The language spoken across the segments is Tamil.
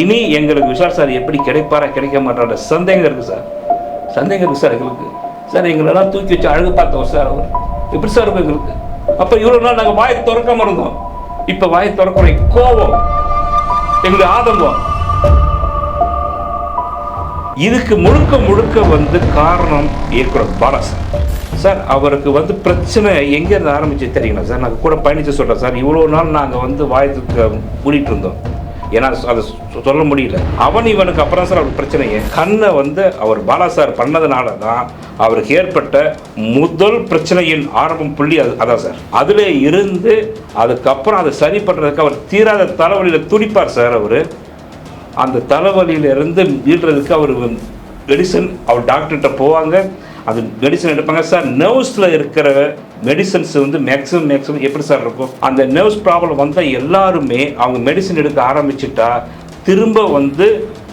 இனி எங்களுக்கு விஷால் சார் எப்படி கிடைப்பாரா கிடைக்க மாட்டார? சந்தேகம் இருக்குது சார். சந்தேகம் இருக்குது சார் எங்களுக்கு. சார் எங்களெல்லாம் தூக்கி வச்சு அழகு பார்த்தோம் சார் அவர். எப்படி சார் இருக்கும் எங்களுக்கு? அப்போ இவ்வளோ நாள் நாங்கள் வாயை திறக்காம இருந்தோம். இப்போ வாயை திறக்கிறோம் கோபம் எங்களுக்கு ஆதங்கம். இதுக்கு முழுக்க முழுக்க வந்து காரணம் இருக்கிற பாலா சார். சார் அவருக்கு வந்து பிரச்சனை எங்கேருந்து ஆரம்பிச்சு தெரியுங்களா சார்? நாங்கள் கூட பயணித்து சொல்கிறேன் சார். இவ்வளோ நாள் நாங்கள் வந்து வாயத்துக்கு மூடிட்டு இருந்தோம். ஏன்னா அதை சொல்ல முடியல. அவன் இவனுக்கு அப்புறம் சார் அவர் பிரச்சனையே கண்ணை வந்து அவர் பாலா சார் பண்ணதுனால தான் அவருக்கு ஏற்பட்ட முதல் பிரச்சனையின் ஆரம்பம் புள்ளி அது அதான் சார். அதில் இருந்து அதுக்கப்புறம் அதை சரி பண்ணுறதுக்கு அவர் தீராத தலைவலியில் துடிப்பார் சார் அவர். அந்த தலைவலியிலிருந்து மீள்றதுக்கு அவர் மெடிசன் அவர் டாக்டர்கிட்ட போவாங்க. அது மெடிசன் எடுப்பாங்க. சார் நர்வ்ஸில் இருக்கிற மெடிசன்ஸ் வந்து மேக்ஸிமம் மேக்ஸிமம் எப்படி சார் இருக்கும்? அந்த நர்வ்ஸ் ப்ராப்ளம் வந்தால் எல்லாருமே அவங்க மெடிசன் எடுக்க ஆரம்பிச்சுட்டா திரும்ப வந்து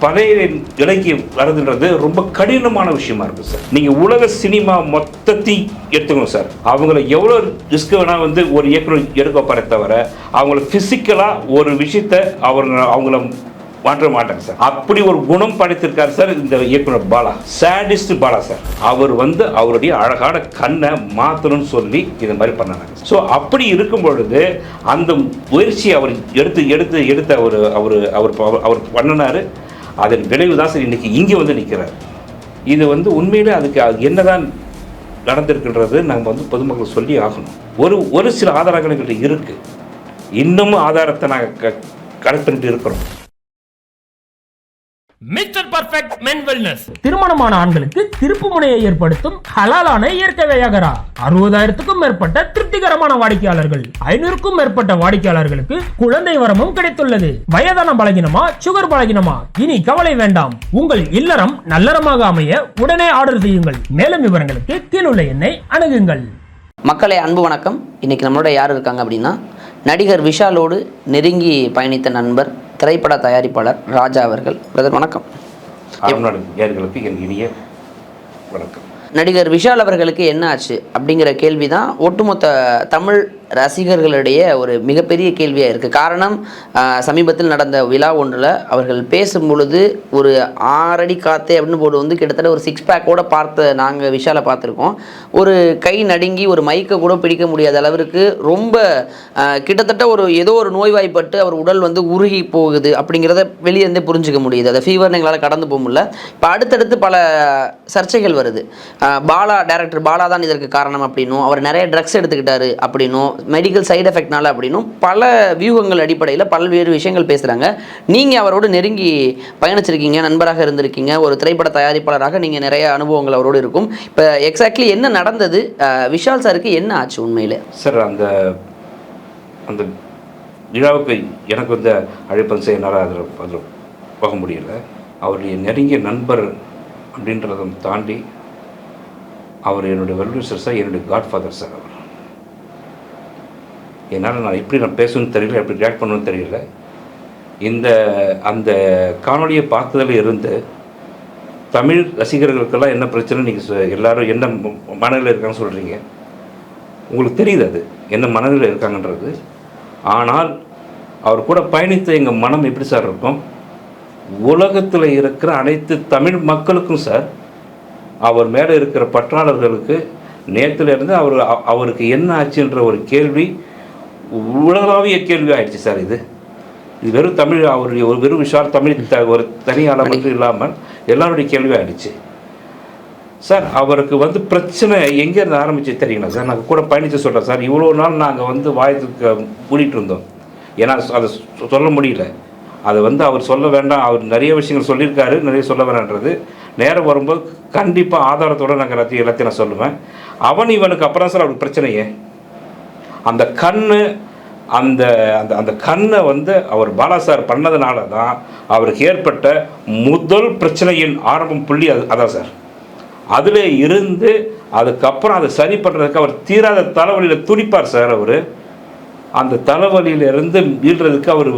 பழைய நிலைக்கு வருதுன்றது ரொம்ப கடினமான விஷயமா இருக்கும் சார். நீங்கள் உலக சினிமா மொத்தத்தையும் எடுத்துக்கணும் சார். அவங்கள எவ்வளோ ரிஸ்க் வேணால் வந்து ஒரு இயக்குனர் எடுக்க போகிறே தவிர அவங்கள ஃபிசிக்கலாக ஒரு விஷயத்த அவங்க அவங்கள மாற்ற மாட்டாங்க சார். அப்படி ஒரு குணம் படைத்திருக்காரு சார் இந்த இயக்குனர் பாலா. Sadist Bala sir. அவர் வந்து அவருடைய அழகான கண்ணை மாத்தணும்னு சொல்லி இதை மாதிரி பண்ணாங்க. ஸோ அப்படி இருக்கும் பொழுது அந்த முயற்சியை அவர் எடுத்து எடுத்து எடுத்து அவர் அவர் அவர் அவர்- பண்ணினார் பண்ணினாரு. அதன் விளைவு தான் சார் இன்னைக்கு இங்கே வந்து நிற்கிறார். இது வந்து உண்மையிலே அதுக்கு அது என்னதான் நடந்திருக்கின்றது நம்ம வந்து பொதுமக்கள் சொல்லி ஆகணும். ஒரு ஒரு சில ஆதாரங்கள் எங்கள்கிட்ட இருக்குது இன்னமும் ஆதாரத்தை நாங்கள் கலெக்ட் பண்ணிட்டு இருக்கிறோம். மிஸ்டர் பர்ஃபெக்ட் மென் வெல்னஸ் திருமணமான ஆண்களுக்கு திருப்பு முனையை ஏற்படுத்தும் ஹலாலான இயற்கை வியாகரா. அறுபதாயிரத்துக்கும் மேற்பட்ட திருப்திகரமான வாடிக்கையாளர்கள். ஐநூறுக்கும் மேற்பட்ட வாடிக்கையாளர்களுக்கு குழந்தை வரமும் கிடைத்துள்ளது. வயதான பலகினமா சுகர் பலகினமா? இனி கவலை வேண்டாம். உங்கள் இல்லறம் நல்லறமாக அமைய உடனே ஆர்டர் செய்யுங்கள். மேலும் விவரங்களுக்கு கீழுள்ள எண்ணை அணுகுங்கள். மக்களே அன்பு வணக்கம். இன்னைக்கு நம்மளோட யார் இருக்காங்க அப்படின்னா நடிகர் விஷாலோடு நெருங்கி பயணித்த நண்பர் திரைப்பட தயாரிப்பாளர் ராஜா அவர்கள். பிரதர் வணக்கம். நேர்களுக்கு என் இனிய வணக்கம். நடிகர் விஷால் அவர்களுக்கு என்ன ஆச்சு அப்படிங்கிற கேள்வி தான் ஒட்டுமொத்த தமிழ் ரசிகர்களிடையே ஒரு மிகப்பெரிய கேள்வியாக இருக்குது காரணம் சமீபத்தில் நடந்த விழா ஒன்றில் அவர்கள் பேசும் பொழுது ஒரு ஆறடி காத்தே அப்படின்னு போட்டு வந்து கிட்டத்தட்ட ஒரு சிக்ஸ் பேக்கோட பார்த்த நாங்கள் விஷாலை பார்த்துருக்கோம். ஒரு கை நடுங்கி ஒரு மைக்கை கூட பிடிக்க முடியாத அளவிற்கு ரொம்ப கிட்டத்தட்ட ஒரு ஏதோ ஒரு நோய்வாய்ப்பட்டு அவர் உடல் வந்து உருகி போகுது அப்படிங்கிறத வெளியே இருந்தே புரிஞ்சுக்க முடியுது. அதை ஃபீவர் எங்களால் கடந்து போக முடியல. இப்போ அடுத்தடுத்து பல சர்ச்சைகள் வருது. பாலா டேரக்டர் பாலா தான் இதற்கு காரணம் அப்படின்னும். அவர் நிறைய ட்ரக்ஸ் எடுத்துக்கிட்டாரு அப்படின்னும். மெடிக்கல் சைடு எஃபெக்ட்னால அப்படின்னும் பல வியூகங்கள் அடிப்படையில் பல்வேறு விஷயங்கள் பேசுகிறாங்க நீங்கள் அவரோடு நெருங்கி பயணிச்சிருக்கீங்க நண்பராக இருந்திருக்கீங்க ஒரு திரைப்பட தயாரிப்பாளராக நீங்கள் நிறைய அனுபவங்கள் அவரோடு இருக்கும். இப்போ எக்ஸாக்ட்லி என்ன நடந்தது? விஷால் சாருக்கு என்ன ஆச்சு உண்மையில்? சார் அந்த அந்த விழாவுக்கு எனக்கு வந்து அழைப்பது செய்யனால அதில் அதில் போக முடியல. அவருடைய நெருங்கிய நண்பர் அப்படின்றத தாண்டி அவர் என்னுடைய வெல்விஷர் சார் என்னுடைய காட்ஃபாதர் சார் அவர். என்னால் நான் எப்படி நான் பேசணும்னு தெரியல எப்படி ரியாக்ட் பண்ணணும்னு தெரியல. இந்த அந்த காணொளியை பார்த்ததில் இருந்து தமிழ் ரசிகர்களுக்கெல்லாம் என்ன பிரச்சனை நீங்கள் எல்லாரும் என்ன மனநிலையில் இருக்காங்கன்னு சொல்கிறீங்க உங்களுக்கு தெரியுது அது என்ன மனநிலையில் இருக்காங்கன்றது. ஆனால் அவர் கூட பயணித்த எங்கள் மனம் எப்படி சார் இருக்கும்? உலகத்தில் இருக்கிற அனைத்து தமிழ் மக்களுக்கும் சார் அவர் மேலே இருக்கிற பற்றாளர்களுக்கு நேற்றுலேருந்து இருந்து அவர் அவருக்கு என்ன ஆச்சுன்ற ஒரு கேள்வி உலகளாவிய கேள்வி ஆயிடுச்சு சார் இது. இது வெறும் தமிழ் அவருடைய ஒரு வெறும் விஷால் தமிழ் த ஒரு தனியாளர் மட்டும் இல்லாமல் எல்லாருடைய கேள்வி ஆயிடுச்சு. சார் அவருக்கு வந்து பிரச்சனை எங்கேருந்து ஆரம்பிச்சு தெரியுங்களா சார்? நாங்கள் கூட பயணித்து சொல்கிறேன் சார். இவ்வளோ நாள் நாங்கள் வந்து வாயத்துக்கு மூடிட்டு இருந்தோம். ஏன்னா அதை சொல்ல முடியல. அதை வந்து அவர் சொல்ல வேண்டாம். அவர் நிறைய விஷயங்கள் சொல்லியிருக்காரு. நிறைய சொல்ல வேணான்றது. நேரம் வரும்போது கண்டிப்பாக ஆதாரத்தோட நாங்கள் எல்லாத்தையும் எல்லாத்தையும் நான் சொல்லுவேன். அவன் இவனுக்கு அப்புறம் சார் அவருக்கு பிரச்சனையே. அந்த கண்ணு அந்த அந்த அந்த கண்ணை வந்து அவர் பாலா சார் பண்ணதுனால தான் அவருக்கு ஏற்பட்ட முதல் பிரச்சனையின் ஆரம்பம் புள்ளி அது அதான் சார். அதில் இருந்து அதுக்கப்புறம் அதை சரி பண்ணுறதுக்கு அவர் தீராத தலைவலியில் துடிப்பார் சார் அவர். அந்த தலைவலியிலிருந்து மீள்றதுக்கு அவர்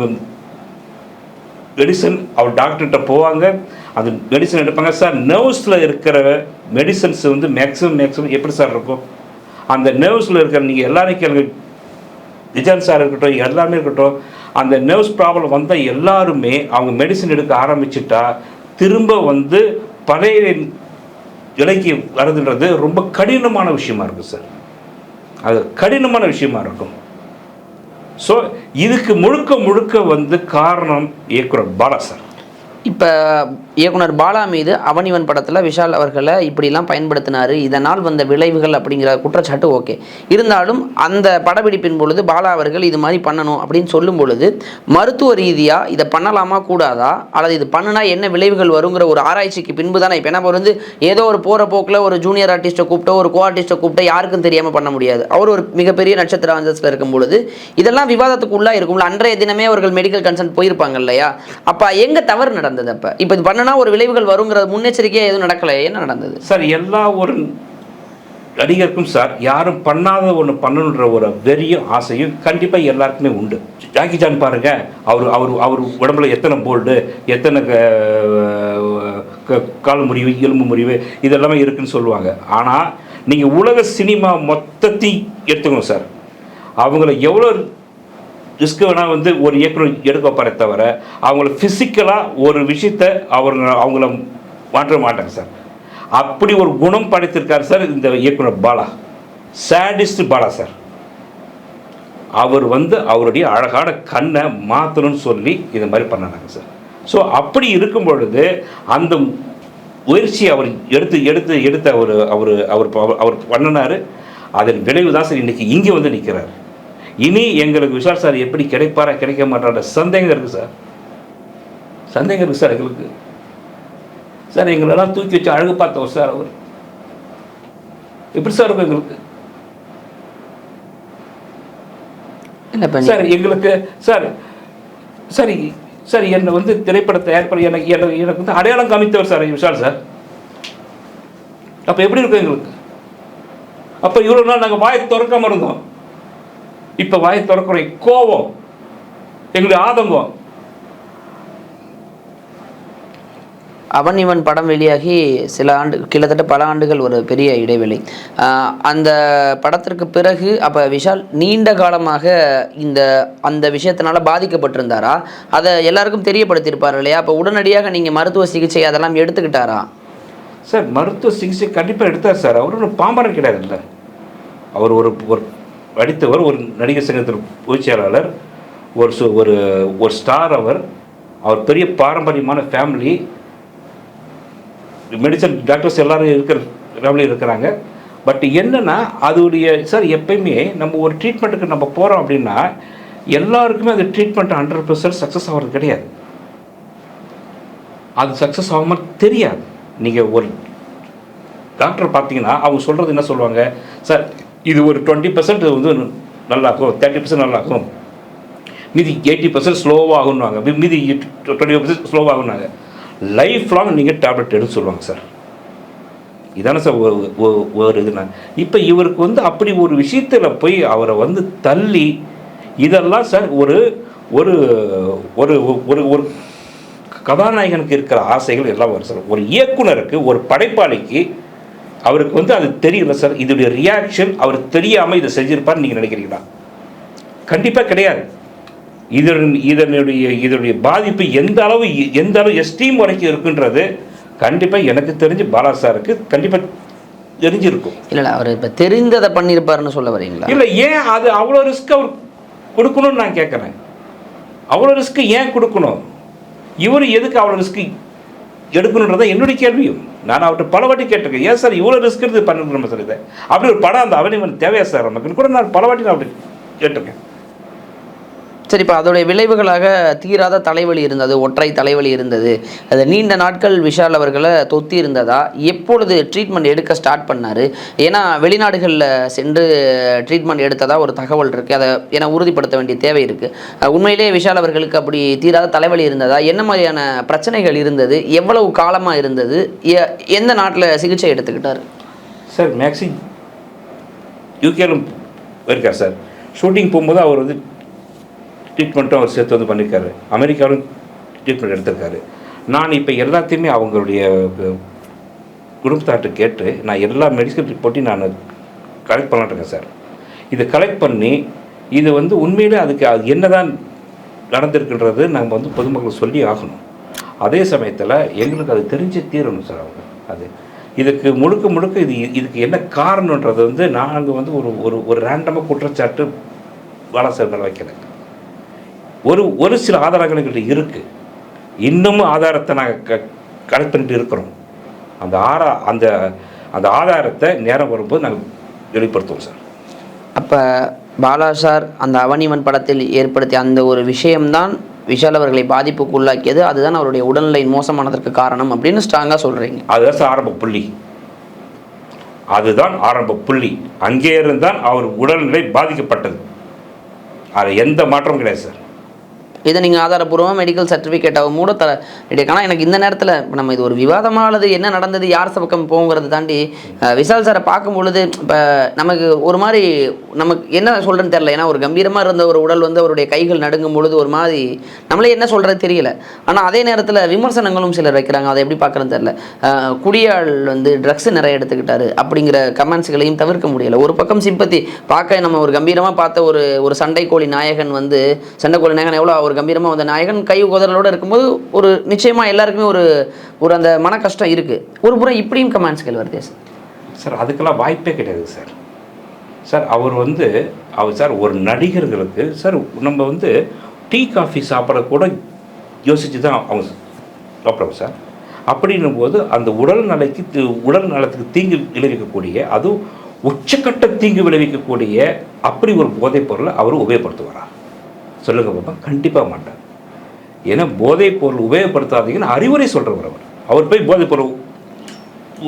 மெடிசன் அவர் டாக்டர்கிட்ட போவாங்க. அந்த மெடிசன் எடுப்பாங்க. சார் நர்வ்ஸில் இருக்கிற மெடிசன்ஸ் வந்து மேக்ஸிமம் மேக்ஸிமம் எப்படி சார் இருக்கும்? அந்த நர்வ்ஸில் இருக்கிற நீங்கள் எல்லாரும் கேளுங்க. விஜயன் சார் இருக்கட்டும் எல்லாமே இருக்கட்டும் அந்த நர்வ்ஸ் ப்ராப்ளம் வந்தால் எல்லாருமே அவங்க மெடிசன் எடுக்க ஆரம்பிச்சிட்டா திரும்ப வந்து பழைய விலைக்கு வருதுன்றது ரொம்ப கடினமான விஷயமா இருக்கும் சார் அது கடினமான விஷயமா இருக்கும். ஸோ இதுக்கு முழுக்க முழுக்க வந்து காரணம் இயக்குனர் பாலா சார் இப்போ இயக்குனர் பாலா மீது அவனிவன் படத்தில் விஷால் அவர்களை இப்படிலாம் பயன்படுத்தினார். இதனால் வந்த விளைவுகள் அப்படிங்கிற குற்றச்சாட்டு ஓகே. இருந்தாலும் அந்த படப்பிடிப்பின் பொழுது பாலா அவர்கள் இது மாதிரி பண்ணணும் அப்படின்னு சொல்லும் பொழுது மருத்துவ ரீதியாக இதை பண்ணலாமா கூடாதா? அல்லது இது பண்ணினா என்ன விளைவுகள் வருங்கிற ஒரு ஆராய்ச்சிக்கு பின்பு தானே இப்போ என்ன வந்து ஏதோ ஒரு போகிற போக்கில் ஒரு ஜூனியர் ஆர்டிஸ்ட்டை கூப்பிட்டோ ஒரு கோ ஆர்டிஸ்ட்டை கூப்பிட்டோ யாருக்கும் தெரியாமல் பண்ண முடியாது. அவர் ஒரு மிகப்பெரிய நட்சத்திர அந்தஸ்தில் இருக்கும் பொழுது இதெல்லாம் விவாதத்துக்குள்ளாக இருக்கும்ல. அன்றைய தினமே அவர்கள் மெடிக்கல் கன்சல்ட் போயிருப்பாங்க இல்லையா? அப்போ எங்கே தவறு நடந்தது அப்போ? இப்போ இது பண்ணனா ஒரு விளைவுகள் வருங்கிற முன்னெச்சரிக்கையாக எதுவும் நடக்கலை. என்ன நடந்தது? சார் எல்லா ஒரு நடிகருக்கும் சார் யாரும் பண்ணாத ஒன்று பண்ணணுன்ற ஒரு வெறியும் ஆசையும் கண்டிப்பாக எல்லாருக்குமே உண்டு. ஜாக்கி ஜான் பாருங்க அவர் அவர் அவர் உடம்புல எத்தனை போல்டு எத்தனை க- க- கால் முறிவு எலும்பு முறிவு இதெல்லாமே இருக்குன்னு சொல்லுவாங்க. ஆனால் நீங்கள் உலக சினிமா மொத்தத்தையும் எடுத்துக்கணும் சார். அவங்கள எவ்வளோ ரிஸ்க் வேணால் வந்து ஒரு இயக்குனர் எடுக்க வைப்பாரே தவிர அவங்கள ஃபிசிக்கலாக ஒரு விஷயத்த அவங்க அவங்கள மாற்ற மாட்டாங்க சார். அப்படி ஒரு குணம் படைத்திருக்காரு சார் இந்த இயக்குனர் பாலா. Sadist Bala sir. அவர் வந்து அவருடைய அழகான கண்ணை மாற்றணும்னு சொல்லி இது மாதிரி பண்ணாங்க சார். ஸோ அப்படி இருக்கும் பொழுது அந்த முயற்சி அவர் எடுத்து எடுத்து எடுத்து அவர் அவர் அவர் அவர் பண்ணினார். அதன் விளைவு தான் சார் இன்றைக்கி இங்கே வந்து நிற்கிறார். இனி எங்களுக்கு விஷால் சார் எப்படி கிடைப்பாரா கிடைக்க மாட்டார? சந்தேகம் இருக்குது சார். சந்தேகம் இருக்குது சார் எங்களுக்கு. சார் எங்களெல்லாம் தூக்கி வச்சு அழகு பார்த்தவர் சார் அவர். எப்படி சார் இருக்கும் எங்களுக்கு? என்ன சார் எங்களுக்கு சார் சரி சார் என்னை வந்து திரைப்பட தயாரிப்பாளர் எனக்கு எனக்கு எனக்கு வந்து அடையாளம் காமித்தவர் சார் விஷால் சார். அப்போ எப்படி இருக்கும் எங்களுக்கு? அப்போ இவ்வளோ நாள் நாங்கள் வாயை திறக்காம இருந்தோம். இப்போ வாயை திறக்கிறோம் கோபம் எங்களுடைய ஆதங்கம். அவன் இவன் படம் வெளியாகி சில ஆண்டு கிட்டத்தட்ட பல ஆண்டுகள் ஒரு பெரிய இடைவெளி. அந்த படத்திற்கு பிறகு அப்போ விஷால் நீண்ட காலமாக இந்த அந்த விஷயத்தினால பாதிக்கப்பட்டிருந்தாரா? அதை எல்லாருக்கும் தெரியப்படுத்தியிருப்பார் இல்லையா? அப்போ உடனடியாக நீங்கள் மருத்துவ சிகிச்சை அதெல்லாம் எடுத்துக்கிட்டாரா? சார் மருத்துவ சிகிச்சை கண்டிப்பாக எடுத்தார் சார். அவர் ஒன்றும் பாம்பரம் கிடையாதுல்ல அவர் ஒரு ஒரு நடித்தவர் ஒரு நடிகர் சங்கத்தின் பொதுச் செயலாளர் ஒரு சு- ஒரு ஒரு ஸ்டார் அவர். அவர் பெரிய பாரம்பரியமான ஃபேமிலி மெடிசன் டாக்டர்ஸ் எல்லாரும் இருக்கிற ஃபேமிலி இருக்கிறாங்க. பட் என்னென்னா அதோடைய சார் எப்பயுமே நம்ம ஒரு ட்ரீட்மெண்ட்டுக்கு நம்ம போகிறோம் அப்படின்னா எல்லாருக்குமே அந்த ட்ரீட்மெண்ட் ஹண்ட்ரட் பர்சன்ட் சக்ஸஸ் ஆகிறது கிடையாது. அது சக்ஸஸ் ஆகாமல் தெரியாது. நீங்கள் ஒரு டாக்டர் பார்த்தீங்கன்னா அவங்க சொல்கிறது என்ன சொல்லுவாங்க? சார் இது ஒரு டுவெண்ட்டி பர்சன்ட் வந்து நல்லாகும் தேர்ட்டி பர்சன்ட் நல்லாகும் மீதி எயிட்டி பர்சன்ட் ஸ்லோவாகும்னுவாங்க மீதி டுவெண்ட்டி பர்சன்ட் ஸ்லோவாகும்னாங்க லைஃப் லாங் நீங்கள் டேப்லெட் எடுத்து சொல்லுவாங்க சார். இதானே சார் ஒரு ஒரு இதுனா. இப்போ இவருக்கு வந்து அப்படி ஒரு விஷயத்தில் போய் அவரை வந்து தள்ளி இதெல்லாம் சார் ஒரு ஒரு ஒரு ஒரு ஒரு கதாநாயகனுக்கு இருக்கிற ஆசைகள் எல்லாம் வரும் சார். ஒரு இயக்குனருக்கு ஒரு படைப்பாளிக்கு அவருக்கு வந்து அது தெரியல சார்? இதோடைய ரியாக்ஷன் அவர் தெரியாமல் இதை செஞ்சிருப்பார்னு நீங்கள் நினைக்கிறீங்களா? கண்டிப்பாக கிடையாது. இதன் இதனுடைய இதனுடைய பாதிப்பு எந்த அளவு எந்த அளவு எஸ்டீம் வரைக்கும் இருக்குன்றது கண்டிப்பாக எனக்கு தெரிஞ்சு பாலா சாருக்கு கண்டிப்பாக தெரிஞ்சிருக்கும். இல்லை அவர் இப்போ தெரிந்ததை பண்ணியிருப்பாருன்னு சொல்ல வரீங்களா? இல்லை ஏன் அது அவ்வளோ ரிஸ்க் அவர் கொடுக்கணும்னு நான் கேட்குறேன் அவ்வளோ ரிஸ்க் ஏன் கொடுக்கணும்? இவர் எதுக்கு அவ்வளோ ரிஸ்க் எடுக்கணுன்றதான் என்னுடைய கேள்வியும். நான் அவர்கிட்ட பல வாட்டி கேட்டிருக்கேன். ஏன் சார் இவ்வளோ ரிஸ்க் எடுத்து பண்ணணும் சார் இதை அப்படி ஒரு படம் அந்த அவனிவன் தேவையா சார்? நமக்குன்னு கூட நான் பல வாட்டி நான் அப்படி கேட்டிருக்கேன். சரி இப்போ அதோடைய விளைவுகளாக தீராத தலைவலி இருந்தது ஒற்றை தலைவலி இருந்தது. அது நீண்ட நாட்கள் விஷால் அவர்களை தொத்தி இருந்ததா? எப்பொழுது ட்ரீட்மெண்ட் எடுக்க ஸ்டார்ட் பண்ணார்? ஏன்னா வெளிநாடுகளில் சென்று ட்ரீட்மெண்ட் எடுத்ததா ஒரு தகவல் இருக்குது அதை என உறுதிப்படுத்த வேண்டிய தேவை இருக்குது உண்மையிலேயே விஷால் அவர்களுக்கு அப்படி தீராத தலைவலி இருந்ததா? என்ன மாதிரியான பிரச்சனைகள் இருந்தது? எவ்வளவு காலமாக இருந்தது? எ- எந்த நாட்டில் சிகிச்சை எடுத்துக்கிட்டார்? சார் மேக்ஸி யூகேலும் இருக்கார் சார். ஷூட்டிங் போகும்போது அவர் வந்து ட்ரீட்மெண்ட்டும் அவர் சேர்த்து வந்து பண்ணியிருக்காரு. அமெரிக்காவிலும் ட்ரீட்மெண்ட் எடுத்திருக்காரு. நான் இப்போ எல்லாத்தையுமே அவங்களுடைய அஹ், குடும்பத்தார்ட்ட கேட்டு நான் எல்லா மெடிக்கல் ரிப்போர்ட்டையும் நான் கலெக்ட் பண்ணிட்டுருக்கேன் சார் இதை கலெக்ட் பண்ணி இது வந்து உண்மையிலே அதுக்கு அது என்னதான் நடந்திருக்குன்றது நம்ம வந்து பொதுமக்கள் சொல்லி ஆகணும். அதே சமயத்தில் எங்களுக்கு அது தெரிஞ்சு தீரணும் சார் அவங்க. அது. இதுக்கு முழுக்க முழுக்க இது இதுக்கு என்ன காரணன்றது வந்து நாங்கள் வந்து ஒரு ஒரு ஒரு ரேண்டமாக குற்றச்சாட்டு பாலாசார் மேலே வைக்கிறேன் ஒரு ஒரு சில ஆதாரங்கள் எங்கள்கிட்ட இருக்குது இன்னமும் ஆதாரத்தை நாங்கள் க கலெக்ட் பண்ணிட்டு இருக்கிறோம். அந்த ஆரா அந்த அந்த ஆதாரத்தை நேரம் வரும்போது நாங்கள் வெளிப்படுத்துவோம் சார். அப்போ பாலா சார் அந்த அவனிவன் படத்தில் ஏற்படுத்திய அந்த ஒரு விஷயம்தான் விஷால் அவர்களை பாதிப்புக்கு உள்ளாக்கியது. அதுதான் அவருடைய உடல்நிலை மோசமானதற்கு காரணம் அப்படின்னு ஸ்ட்ராங்காக சொல்கிறீங்க அதுதான் சார் ஆரம்ப புள்ளி. அதுதான் ஆரம்ப புள்ளி. அங்கே இருந்தால் அவர் உடல்நிலை பாதிக்கப்பட்டது. அது எந்த மாற்றமும் கிடையாது சார். இதை நீங்கள் ஆதாரப்பூர்வமாக மெடிக்கல் சர்டிஃபிகேட்டாகவும் கூட தர ஆனால் எனக்கு இந்த நேரத்தில் இப்போ நம்ம இது ஒரு விவாதமாக அல்லது என்ன நடந்தது யார் பக்கம் போங்கிறத தாண்டி விசால் விஷால் சாரை பார்க்கும் பொழுது இப்போ நமக்கு ஒரு மாதிரி நமக்கு என்ன சொல்கிறேன்னு தெரில ஏன்னா ஒரு கம்பீரமாக இருந்த ஒரு உடல் வந்து அவருடைய கைகள் நடுங்கும் பொழுது ஒரு மாதிரி நம்மளே என்ன சொல்கிறது தெரியல. ஆனால் அதே நேரத்தில் விமர்சனங்களும் சிலர் வைக்கிறாங்க. அதை எப்படி பார்க்குறேன்னு தெரில குடியாள் வந்து ட்ரக்ஸ் நிறைய எடுத்துக்கிட்டாரு அப்படிங்கிற கமெண்ட்ஸ்களையும் தவிர்க்க முடியல. ஒரு பக்கம் சிம்பத்தி பார்க்க நம்ம ஒரு கம்பீரமாக பார்த்த ஒரு ஒரு சண்டைக்கோழி நாயகன் வந்து சண்டைக்கோழி நாயகன் எவ்வளோ ஒரு கம்பீரமாக வந்த நாயகன் கை உதறலோடு இருக்கும்போது ஒரு நிச்சயமாக எல்லாருக்குமே ஒரு ஒரு அந்த மன கஷ்டம் இருக்குது ஒரு புறம் இப்படியும் கமெண்ட்ஸ்கள் வருதே சார்? சார் அதுக்கெல்லாம் வாய்ப்பே கிடையாது சார். சார் அவர் வந்து அவர் சார் ஒரு நடிகர்களுக்கு சார் நம்ம வந்து டீ காஃபி சாப்பிட கூட யோசித்து தான் அவங்க சாப்பிட்றோம் சார். அப்படின்னும் போது அந்த உடல் நலைக்கு உடல் நலத்துக்கு தீங்கு விளைவிக்கக்கூடிய அதுவும் உச்சக்கட்ட தீங்கு விளைவிக்கக்கூடிய அப்படி ஒரு போதைப் பொருளை அவர் உபயோகப்படுத்துவார்? சொல்லுங்க பாப்பா. கண்டிப்பாக மாட்டார். ஏன்னா போதைப் பொருள் உபயோகப்படுத்தாதீங்கன்னு அறிவுரை சொல்கிறவர் அவர். அவர் போய் போதைப் பொருள்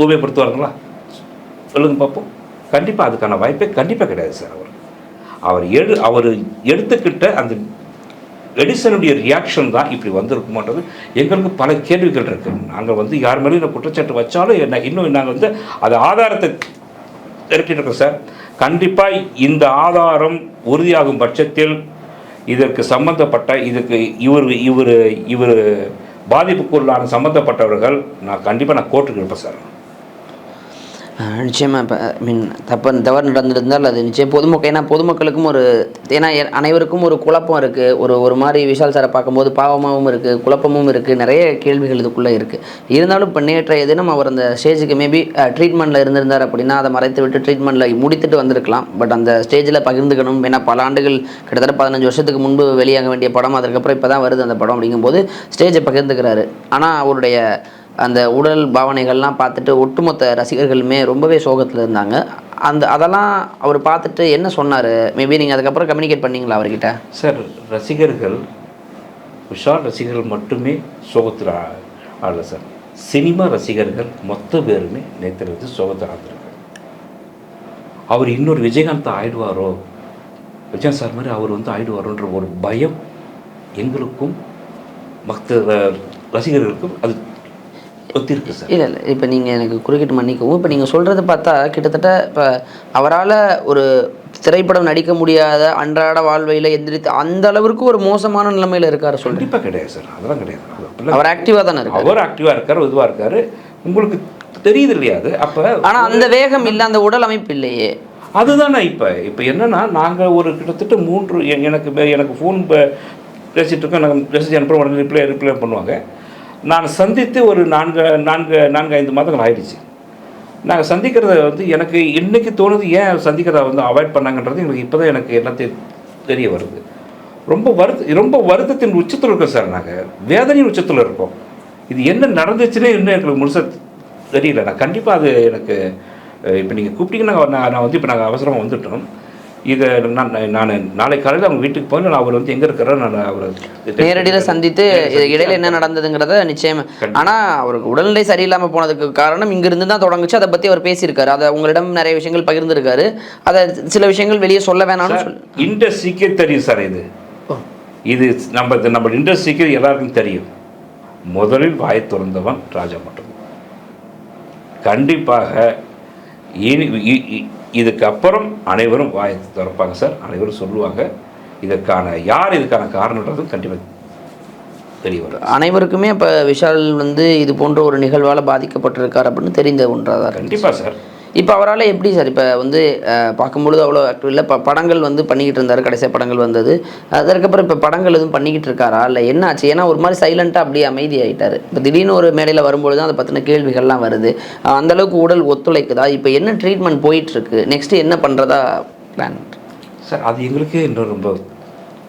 உபயோகப்படுத்துவாருங்களா? சொல்லுங்க பார்ப்போம் கண்டிப்பாக அதுக்கான வாய்ப்பே கண்டிப்பாக கிடையாது சார் அவர். அவர் எடு அவர் எடுத்துக்கிட்ட அந்த எடிசனுடைய ரியாக்ஷன் தான் இப்படி வந்திருக்குமான்றது எங்களுக்கு பல கேள்விகள் இருக்குது நாங்கள் வந்து யார் மேலேயும் இந்த குற்றச்சாட்டு வச்சாலும் என்ன இன்னும் நாங்கள் வந்து அது ஆதாரத்தை திரட்டிட்டு இருக்கோம் சார். கண்டிப்பாக இந்த ஆதாரம் உறுதியாகும் பட்சத்தில் இதற்கு சம்பந்தப்பட்ட இதுக்கு இவர் இவர் இவர் பாதிப்புக்குள்ளான சம்பந்தப்பட்டவர்கள் நான் கண்டிப்பாக நான் கோர்ட்டுக்கு இருப்பேன் சார். நிச்சயமாக இப்போ ஐ மீன் தப்பு தவறு நடந்திருந்தால் அது நிச்சயம். பொதுமக்கள் ஏன்னா பொதுமக்களுக்கும் ஒரு ஏன்னா அனைவருக்கும் ஒரு குழப்பம் இருக்குது ஒரு ஒரு மாதிரி விஷால் சாரை பார்க்கும்போது பாவமாகவும் இருக்குது குழப்பமும் இருக்குது நிறைய கேள்விகள் இதுக்குள்ளே இருக்குது இருந்தாலும் இப்போ நேற்றைய தினம் அவர் அந்த ஸ்டேஜுக்கு மேபி ட்ரீட்மெண்ட்டில் இருந்திருந்தார் அப்படின்னா அதை மறைத்து விட்டு ட்ரீட்மெண்ட்டில் முடித்துட்டு வந்திருக்கலாம். பட் அந்த ஸ்டேஜில் பகிர்ந்துக்கணும். ஏன்னா பல ஆண்டுகள் கிட்டத்தட்ட பதினஞ்சு வருஷத்துக்கு முன்பு வெளியாக வேண்டிய படம் அதுக்கப்புறம் இப்போ தான் வருது அந்த படம் அப்படிங்கும்போது ஸ்டேஜை பகிர்ந்துக்கிறாரு. ஆனால் அவருடைய அந்த உடல் பாவனைகள்லாம் பார்த்துட்டு ஒட்டுமொத்த ரசிகர்களுமே ரொம்பவே சோகத்தில் இருந்தாங்க. அந்த அதெல்லாம் அவர் பார்த்துட்டு என்ன சொன்னார்? மேபி நீங்கள் அதுக்கப்புறம் கம்யூனிகேட் பண்ணீங்களா அவர்கிட்ட? சார் ரசிகர்கள் விஷால் ரசிகர்கள் மட்டுமே சோகத்தில் ஆடல சார். சினிமா ரசிகர்கள் மொத்த பேருமே நேற்று வந்து சோகத்தில் ஆழ்ந்திருக்காங்க. அவர் இன்னொரு விஜயகாந்த் ஆயிடுவாரோ? விஜயகாந்த் சார் மாதிரி அவர் வந்து ஆயிடுவாரோன்ற ஒரு பயம் எங்களுக்கும் மற்ற ரசிகர்களுக்கும் அது ஒத்திருக்கு சார். இல்லை இல்லை. இப்போ நீங்கள் எனக்கு குறுக்கிட்டு மன்னிக்கவும். இப்போ நீங்கள் சொல்கிறது பார்த்தா கிட்டத்தட்ட இப்போ அவரால் ஒரு திரைப்படம் நடிக்க முடியாத அன்றாட வாழ்வையில் எந்திரித்து அந்த அளவிற்கு ஒரு மோசமான நிலைமையில் இருக்காரு சொல்கிறேன் கண்டிப்பாக கிடையாது சார். அதெல்லாம் கிடையாது. அவர் ஆக்டிவாக தானே இருக்கார். அவர் ஆக்டிவாக இருக்காரு இதுவாக இருக்காரு. உங்களுக்கு தெரியுது இல்லையா அது? அப்போ ஆனால் அந்த வேகம் இல்லை அந்த உடல் அமைப்பு இல்லையே. அதுதானே இப்போ. இப்போ என்னன்னா நாங்கள் ஒரு கிட்டத்தட்ட மூன்று எனக்கு எனக்கு ஃபோன் பேசிகிட்டு இருக்கோம். நாங்கள் மெசேஜ் அனுப்புகிறோம் உடனே ரிப்ளை ரிப்ளை பண்ணுவாங்க. நான் சந்தித்து ஒரு நான்கு நான்கு நான்கு ஐந்து மாதங்கள் ஆயிடுச்சு. நாங்கள் சந்திக்கிறத வந்து எனக்கு இன்றைக்கி தோணுது ஏன் சந்திக்கிறத வந்து அவாய்ட் பண்ணாங்கன்றது எங்களுக்கு இப்போ தான் எனக்கு எல்லாத்தையும் தெரிய வருது. ரொம்ப வருத்த ரொம்ப வருத்தத்தின் உச்சத்தில் இருக்கோம் சார் நாங்கள் வேதனையின் உச்சத்தில் இருக்கோம். இது என்ன நடந்துச்சுன்னே இன்னும் எங்களுக்கு முழுசாக தெரியல. நான் கண்டிப்பாக அது எனக்கு இப்போ நீங்கள் கூப்பிட்டீங்கன்னா நான் நான் வந்து இப்போ நாங்கள் அவசரமாக வந்துட்டோம். இதை நான் நான் நாளை காலையில் அவங்க வீட்டுக்கு போய் நான் அவர் வந்து எங்கே இருக்கிறார் நான் அவர் நேரடியில் சந்தித்து இது இடையில என்ன நடந்ததுங்கிறத நிச்சயம். ஆனால் அவருக்கு உடல்நிலை சரியில்லாமல் போனதுக்கு காரணம் இங்கிருந்து தான் தொடங்குச்சு. அதை பற்றி அவர் பேசியிருக்காரு. அதை உங்களிடம் நிறைய விஷயங்கள் பகிர்ந்திருக்காரு. அதை சில விஷயங்கள் வெளியே சொல்ல வேணாம்னு சொல்லு இண்டஸ்ட்ரிக்கே தெரியும் சார் இது. இது நம்ம நம்ம இண்டஸ்ட்ரிக்கு எல்லாருக்கும் தெரியும். முதலில் வாய் திறந்தவன் ராஜா மட்டும். கண்டிப்பாக இனி இதுக்கப்புறம் அனைவரும் வாயை திறப்பாங்க சார். அனைவரும் சொல்லுவாங்க. இதற்கான யார் இதுக்கான காரணன்றதும் கண்டிப்பாக தெரிய வரும். அனைவருக்குமே அப்போ விஷால் வந்து இது போன்ற ஒரு நிகழ்வால் பாதிக்கப்பட்டிருக்கார் அப்படின்னு தெரிந்த ஒன்றாக தான். கண்டிப்பாக சார். இப்போ அவரால் எப்படி சார் இப்போ வந்து பார்க்கும்பொழுது அவ்வளோ ஆக்டிவ் இல்லை? இப்போ படங்கள் வந்து பண்ணிக்கிட்டு இருந்தார் கடைசியாக படங்கள் வந்தது. அதற்கப்புறம் இப்போ படங்கள் எதுவும் பண்ணிக்கிட்டு இருக்காரா? இல்லை என்ன ஆச்சு? ஏன்னா ஒரு மாதிரி சைலண்ட்டாக அப்படியே அமைதி ஆயிட்டாரு இப்போ திடீர்னு ஒரு மேடையில் வரும்பொழுது தான் அதை பற்றின கேள்விகள்லாம் வருது. அஹ், அந்த அளவுக்கு உடல் ஒத்துழைக்குதா? இப்போ என்ன ட்ரீட்மெண்ட் போயிட்டுருக்கு? நெக்ஸ்ட்டு என்ன பண்ணுறதா பிளான் சார் அது எங்களுக்கே இன்னும் ரொம்ப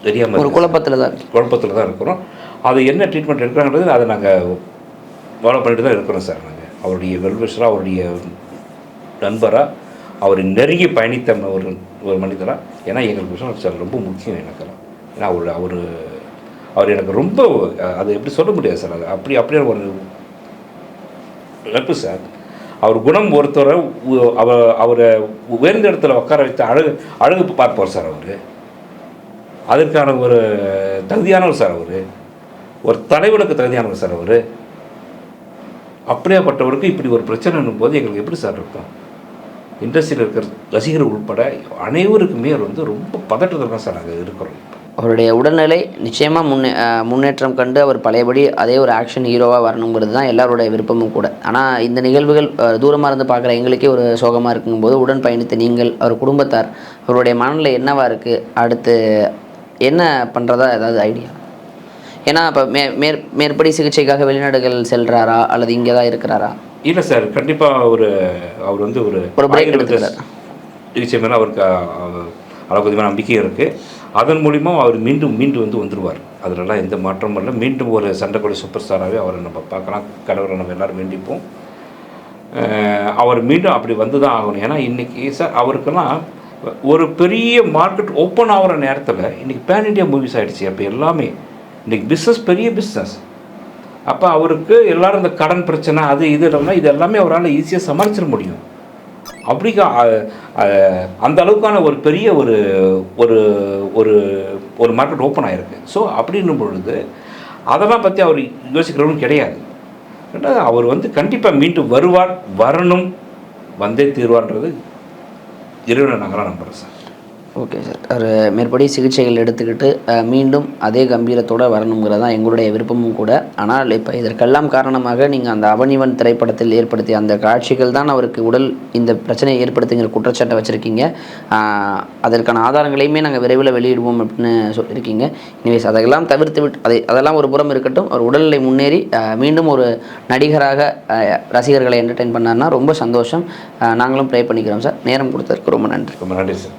தெரியாமல் ஒரு குழப்பத்தில் தான் குழப்பத்தில் தான் இருக்கிறோம். அது என்ன ட்ரீட்மெண்ட் எடுக்கிறாங்கிறது அதை நாங்கள் ஃபாலோ பண்ணிட்டு தான் இருக்கிறோம் சார் நாங்கள் அவருடைய வெல்விஷராக அவருடைய நண்பராக அவர் நெருங்கி பயணித்த ஒரு ஒரு மனிதராக ஏன்னா எங்களுக்கு விஸ்வநாத் சார் ரொம்ப முக்கியம் எனக்கெல்லாம் ஏன்னா அவர் அவர் அவர் எனக்கு ரொம்ப அது எப்படி சொல்ல முடியாது சார் அது அப்படி அப்படியே ஒரு நட்பு சார். அவர் குணம் ஒருத்தரை அவர் அவ அவரை உயர்ந்த இடத்துல உட்கார வைத்து அழகு அழகு பார்ப்பார் சார் அவர். அதற்கான ஒரு தகுதியானவர் சார் அவர். ஒரு தலைவனுக்கு தகுதியானவர் சார் அவர். அப்படியாப்பட்டவருக்கு இப்படி ஒரு பிரச்சனைன்னும் போது எங்களுக்கு எப்படி சார் இருக்கும்? இண்டஸ்ட்ரியில் இருக்கிற ரசிகர்கள் உட்பட அனைவருக்குமே வந்து ரொம்ப பதட்டத்தில் தான் சார் நாங்கள் இருக்கிறோம். அவருடைய உடல்நிலை நிச்சயமாக முன்னே முன்னேற்றம் கண்டு அவர் பழையபடி அதே ஒரு ஆக்ஷன் ஹீரோவாக வரணுங்கிறது தான் எல்லாருடைய விருப்பமும் கூட. ஆனால் இந்த நிகழ்வுகள் தூரமாக இருந்து பார்க்குற எங்களுக்கே ஒரு சோகமாக இருக்கும்போது உடன் பயணித்த நீங்கள் அவர் குடும்பத்தார் அவருடைய மனநிலை என்னவாக இருக்குது அடுத்து என்ன பண்ணுறதா ஏதாவது ஐடியா ஏன்னா இப்போ மே மேற் மேற்படி சிகிச்சைக்காக வெளிநாடுகள் செல்கிறாரா அல்லது இங்கே தான் இருக்கிறாரா? இல்லை சார் கண்டிப்பாக ஒரு அவர் வந்து ஒரு ஆயுர்வேத. சிகிச்சை மேலே அவருக்கு அளவுக்கு அதிகமான நம்பிக்கை இருக்குது அதன் மூலிமா அவர் மீண்டும் மீண்டும் வந்து வந்துடுவார் அதிலெல்லாம் எந்த மாற்றமும் இல்லை. மீண்டும் ஒரு சண்டைக்கொடி சூப்பர் ஸ்டாராகவே அவரை நம்ம பார்க்கலாம். கடவுளை நம்ம எல்லாரும் வேண்டிப்போம். அவர் மீண்டும் அப்படி வந்து தான் ஆகணும். ஏன்னா இன்றைக்கி சார் அவருக்கெல்லாம் ஒரு பெரிய மார்க்கெட் ஓப்பன் ஆகிற நேரத்தில் இன்றைக்கி பேன் இண்டியா மூவிஸ் ஆகிடுச்சு அப்போ எல்லாமே இன்றைக்கி பிஸ்னஸ் பெரிய பிஸ்னஸ் அப்போ அவருக்கு எல்லாரும் இந்த கடன் பிரச்சனை அது இது இல்லைன்னா இது எல்லாமே அவரால் ஈஸியாக சமாளிச்சிட முடியும். அப்படி அந்த அளவுக்கான ஒரு பெரிய ஒரு ஒரு ஒரு ஒரு மார்க்கெட் ஓப்பன் ஆகிருக்கு ஸோ அப்படின்னும் பொழுது அதெல்லாம் பற்றி அவர் யோசிக்கிறவரும் கிடையாது. ரெண்டாவது அவர் வந்து கண்டிப்பாக மீண்டும் வருவார் வரணும் வந்தே தீர்வார்ன்றது இறைவனை நாங்களாம் நம்புகிறோம் சார் ஓகே சார். அவர் மேற்படி சிகிச்சைகள் எடுத்துக்கிட்டு மீண்டும் அதே கம்பீரத்தோடு வரணுங்கிறது தான் எங்களுடைய விருப்பமும் கூட. ஆனால் இப்போ இதற்கெல்லாம் காரணமாக நீங்கள் அந்த அவனிவன் திரைப்படத்தில் ஏற்படுத்திய அந்த காட்சிகள் தான் அவருக்கு உடல் இந்த பிரச்சனையை ஏற்படுத்துங்கிற குற்றச்சாட்டை வச்சுருக்கீங்க. அதற்கான ஆதாரங்களையுமே நாங்கள் விரைவில் வெளியிடுவோம் அப்படின்னு சொல்லியிருக்கீங்க. இனிவேஸ் அதெல்லாம் தவிர்த்து விட்டு அதை அதெல்லாம் ஒரு புறம் இருக்கட்டும். அவர் உடல்நிலை முன்னேறி மீண்டும் ஒரு நடிகராக ரசிகர்களை என்டர்டெயின் பண்ணார்னா ரொம்ப சந்தோஷம். நாங்களும் ப்ரே பண்ணிக்கிறோம் சார். நேரம் கொடுத்ததற்கு ரொம்ப நன்றி. ரொம்ப நன்றி சார்.